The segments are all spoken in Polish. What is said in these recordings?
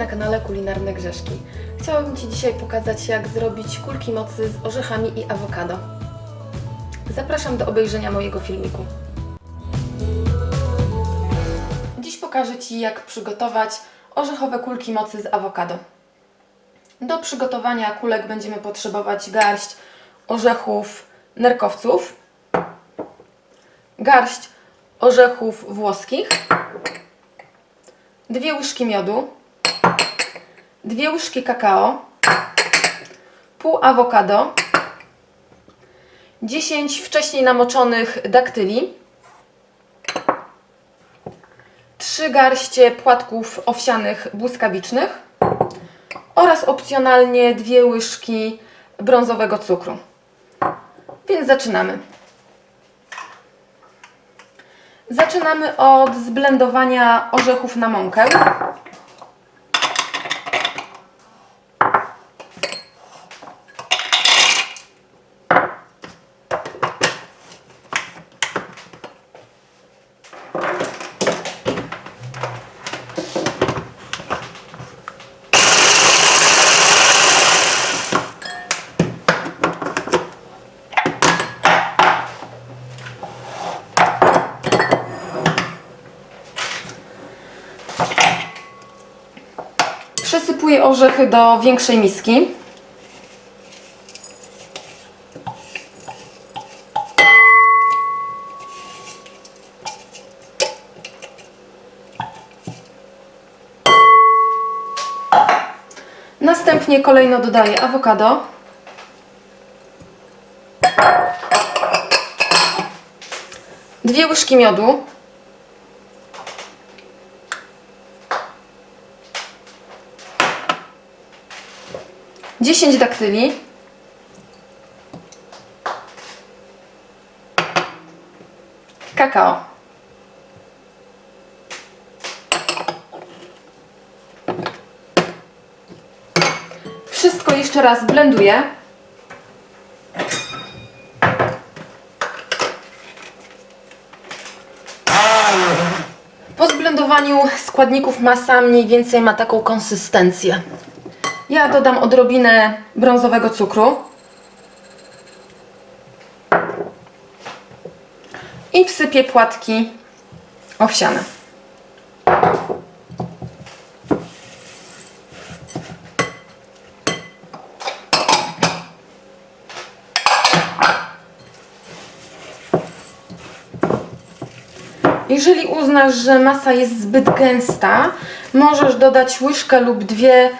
na kanale Kulinarne Grzeszki. Chciałabym Ci dzisiaj pokazać, jak zrobić kulki mocy z orzechami i awokado. Zapraszam do obejrzenia mojego filmiku. Dziś pokażę Ci, jak przygotować orzechowe kulki mocy z awokado. Do przygotowania kulek będziemy potrzebować garść orzechów nerkowców, garść orzechów włoskich, dwie łyżki miodu, dwie łyżki kakao, pół awokado, 10 wcześniej namoczonych daktyli, 3 garście płatków owsianych błyskawicznych oraz opcjonalnie dwie łyżki brązowego cukru. Więc zaczynamy. Zaczynamy od zblendowania orzechów na mąkę. Przesypuję orzechy do większej miski. Następnie kolejno dodaję awokado. Dwie łyżki miodu. 10 daktyli. Kakao. Wszystko jeszcze raz blenduję. Po zblendowaniu składników masa mniej więcej ma taką konsystencję. Ja dodam odrobinę brązowego cukru. I wsypię płatki owsiane. Jeżeli uznasz, że masa jest zbyt gęsta, możesz dodać łyżkę lub dwie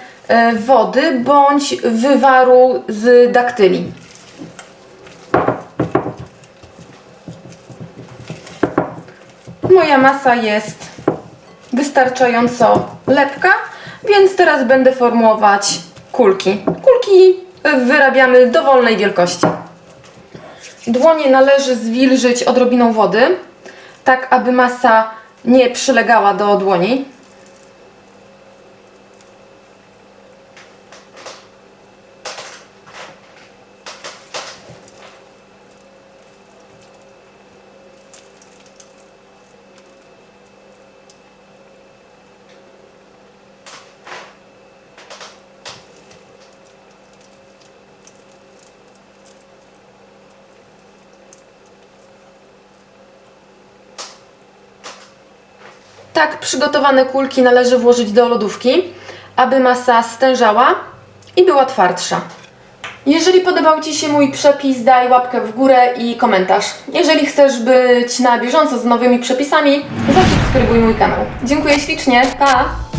wody bądź wywaru z daktyli. Moja masa jest wystarczająco lepka, więc teraz będę formować kulki. Kulki wyrabiamy dowolnej wielkości. Dłonie należy zwilżyć odrobiną wody, tak aby masa nie przylegała do dłoni. Tak przygotowane kulki należy włożyć do lodówki, aby masa stężała i była twardsza. Jeżeli podobał Ci się mój przepis, daj łapkę w górę i komentarz. Jeżeli chcesz być na bieżąco z nowymi przepisami, zasubskrybuj mój kanał. Dziękuję ślicznie, pa!